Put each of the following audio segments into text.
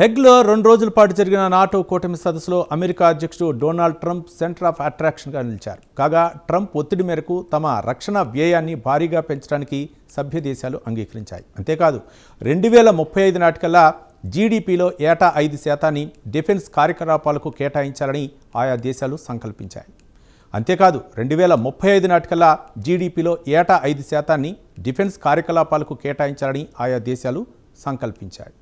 హెగ్లో రెండు రోజుల పాటు జరిగిన నాటో కూటమి సదస్సులో అమెరికా అధ్యక్షుడు డొనాల్డ్ ట్రంప్ సెంటర్ ఆఫ్ అట్రాక్షన్గా నిలిచారు. కాగా ట్రంప్ ఒత్తిడి మేరకు తమ రక్షణ వ్యయాన్ని భారీగా పెంచడానికి సభ్య దేశాలు అంగీకరించాయి. అంతేకాదు రెండు వేల ముప్పై ఐదు నాటికల్లా జీడిపిలో ఏటా ఐదు శాతాన్ని డిఫెన్స్ కార్యకలాపాలకు కేటాయించాలని ఆయా దేశాలు సంకల్పించాయి. అంతేకాదు రెండు వేల ముప్పై ఐదు నాటికల్లా జీడిపిలో ఏటా ఐదు శాతాన్ని డిఫెన్స్ కార్యకలాపాలకు కేటాయించాలని ఆయా దేశాలు సంకల్పించాయి.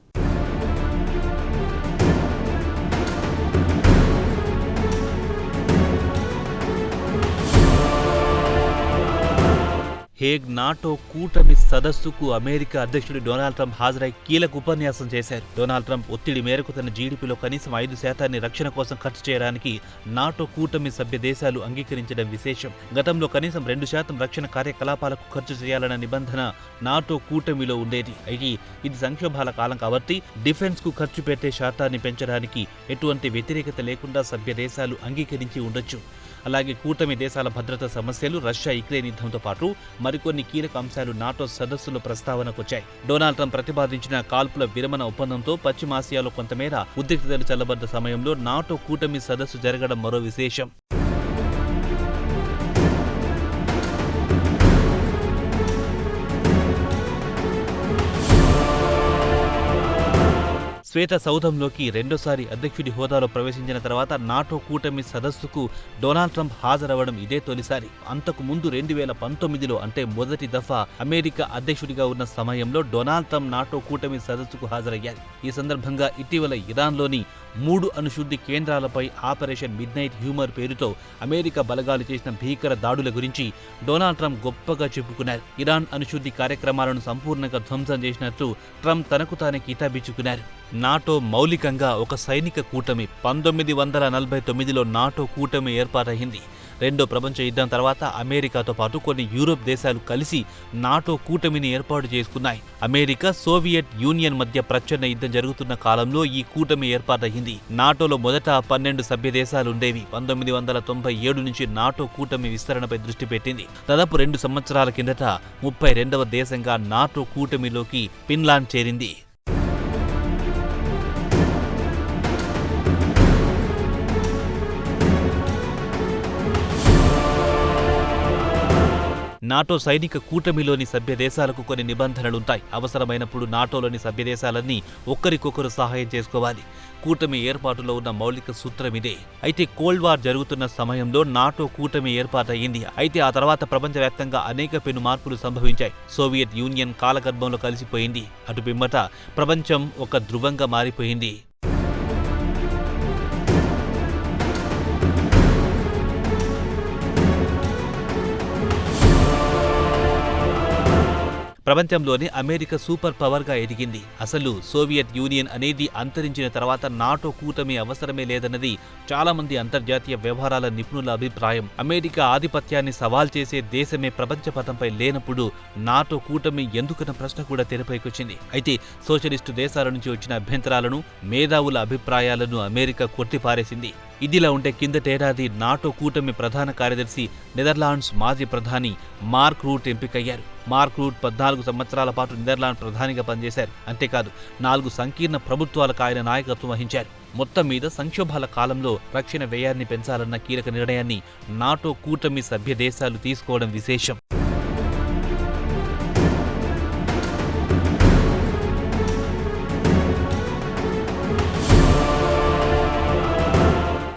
హేగ్ నాటో కూటమి సదస్సుకు అమెరికా అధ్యక్షుడు డొనాల్డ్ ట్రంప్ హాజరై కీలక ఉపన్యాసం చేశారు. డొనాల్డ్ ట్రంప్ ఒత్తిడి మేరకు తన జీడీపీలో కనీసం ఐదు శాతాన్ని రక్షణ కోసం ఖర్చు చేయడానికి నాటో కూటమి సభ్య దేశాలు అంగీకరించడం విశేషం. గతంలో కనీసం రెండు శాతం రక్షణ కార్యకలాపాలకు ఖర్చు చేయాలన్న నిబంధన నాటో కూటమిలో ఉండేది. అయితే ఇది సంక్షోభాల కాలం కాబట్టి డిఫెన్స్కు ఖర్చు పెట్టే శాతాన్ని పెంచడానికి ఎటువంటి వ్యతిరేకత లేకుండా సభ్య దేశాలు అంగీకరించి ఉండొచ్చు. అలాగే కూటమి దేశాల భద్రతా సమస్యలు రష్యా యుక్రెయిన్ యుద్ధంతో పాటు మరికొన్ని కీలక అంశాలు నాటో సదస్సులో ప్రస్తావనకొచ్చాయి డొనాల్డ్ ట్రంప్ ప్రతిపాదించిన కాల్పుల విరమణ ఒప్పందంతో పశ్చిమాసియాలో కొంతమేర ఉద్రిక్తతలు చల్లబడ్డ సమయంలో నాటో కూటమి సదస్సు జరగడం మరో విశేషం. శ్వేత సౌధంలోకి రెండోసారి అధ్యక్షుడి హోదాలో ప్రవేశించిన తర్వాత నాటో కూటమి సదస్సుకు డొనాల్డ్ ట్రంప్ హాజరవ్వడం ఇదే తొలిసారి. అంతకు ముందు రెండు వేల పంతొమ్మిదిలో అంటే మొదటి దఫా అమెరికా అధ్యక్షుడిగా ఉన్న సమయంలో డొనాల్డ్ ట్రంప్ నాటో కూటమి సదస్సుకు హాజరయ్యారు. ఈ సందర్భంగా ఇటీవల ఇరాన్లోని మూడు అణుశుద్ధి కేంద్రాలపై ఆపరేషన్ మిడ్ నైట్ హ్యూమర్ పేరుతో అమెరికా బలగాలు చేసిన భీకర దాడుల గురించి డొనాల్డ్ ట్రంప్ గొప్పగా చెప్పుకున్నారు. ఇరాన్ అణుశుద్ధి కార్యక్రమాలను సంపూర్ణంగా ధ్వంసం చేసినట్లు ట్రంప్ తనకు తానే కితాబిచ్చుకున్నారు. నాటో మౌలికంగా ఒక సైనిక కూటమి పంతొమ్మిది వందల నలభై తొమ్మిదిలో నాటో కూటమి ఏర్పాటైంది. రెండో ప్రపంచ యుద్ధం తర్వాత అమెరికాతో పాటు కొన్ని యూరోప్ దేశాలు కలిసి నాటో కూటమిని ఏర్పాటు చేసుకున్నాయి. అమెరికా సోవియట్ యూనియన్ మధ్య ప్రచ్ఛన్న యుద్ధం జరుగుతున్న కాలంలో ఈ కూటమి ఏర్పాటయ్యింది. నాటోలో మొదట పన్నెండు సభ్య దేశాలు ఉండేవి. పంతొమ్మిది వందల తొంభై ఏడు నుంచి నాటో కూటమి విస్తరణపై దృష్టి పెట్టింది. దాదాపు రెండు సంవత్సరాల కిందట ముప్పై రెండవ దేశంగా నాటో కూటమిలోకి ఫిన్లాండ్ చేరింది. నాటో సైనిక కూటమిలోని సభ్య దేశాలకు కొన్ని నిబంధనలుంటాయి. అవసరమైనప్పుడు నాటోలోని సభ్య దేశాలన్నీ ఒక్కరికొకరు సహాయం చేసుకోవాలి. కూటమి ఏర్పాటులో ఉన్న మౌలిక సూత్రం ఇదే. అయితే కోల్డ్ వార్ జరుగుతున్న సమయంలో నాటో కూటమి ఏర్పాటయ్యింది. అయితే ఆ తర్వాత ప్రపంచవ్యాప్తంగా అనేక పెను మార్పులు సంభవించాయి. సోవియట్ యూనియన్ కాలగర్భంలో కలిసిపోయింది. అటు పిమ్మట ప్రపంచం ఒక ధృవంగా మారిపోయింది. ప్రపంచంలోనే అమెరికా సూపర్ పవర్గా ఎదిగింది. అసలు సోవియట్ యూనియన్ అనేది అంతరించిన తర్వాత నాటో కూటమి అవసరమే లేదన్నది చాలా మంది అంతర్జాతీయ వ్యవహారాల నిపుణుల అభిప్రాయం. అమెరికా ఆధిపత్యాన్ని సవాల్ చేసే దేశమే ప్రపంచ పథంపై లేనప్పుడు నాటో కూటమి ఎందుకన్న ప్రశ్న కూడా తెరపైకొచ్చింది. అయితే సోషలిస్టు దేశాల నుంచి వచ్చిన అభ్యంతరాలను మేధావుల అభిప్రాయాలను అమెరికా కొట్టిపారేసింది. ఇదిలా ఉంటే కిందటేడాది నాటో కూటమి ప్రధాన కార్యదర్శి నెదర్లాండ్స్ మాజీ ప్రధాని మార్క్ రూట్ ఎంపికయ్యారు. మార్క్ రూట్ పద్నాలుగు సంవత్సరాల పాటు నెదర్లాండ్ ప్రధానిగా పనిచేశారు. అంతేకాదు నాలుగు సంకీర్ణ ప్రభుత్వాలకు ఆయన నాయకత్వం వహించారు. మొత్తం మీద సంక్షోభాల కాలంలో రక్షణ వ్యయాన్ని పెంచాలన్న కీలక నిర్ణయాన్ని నాటో కూటమి సభ్య దేశాలు తీసుకోవడం విశేషం.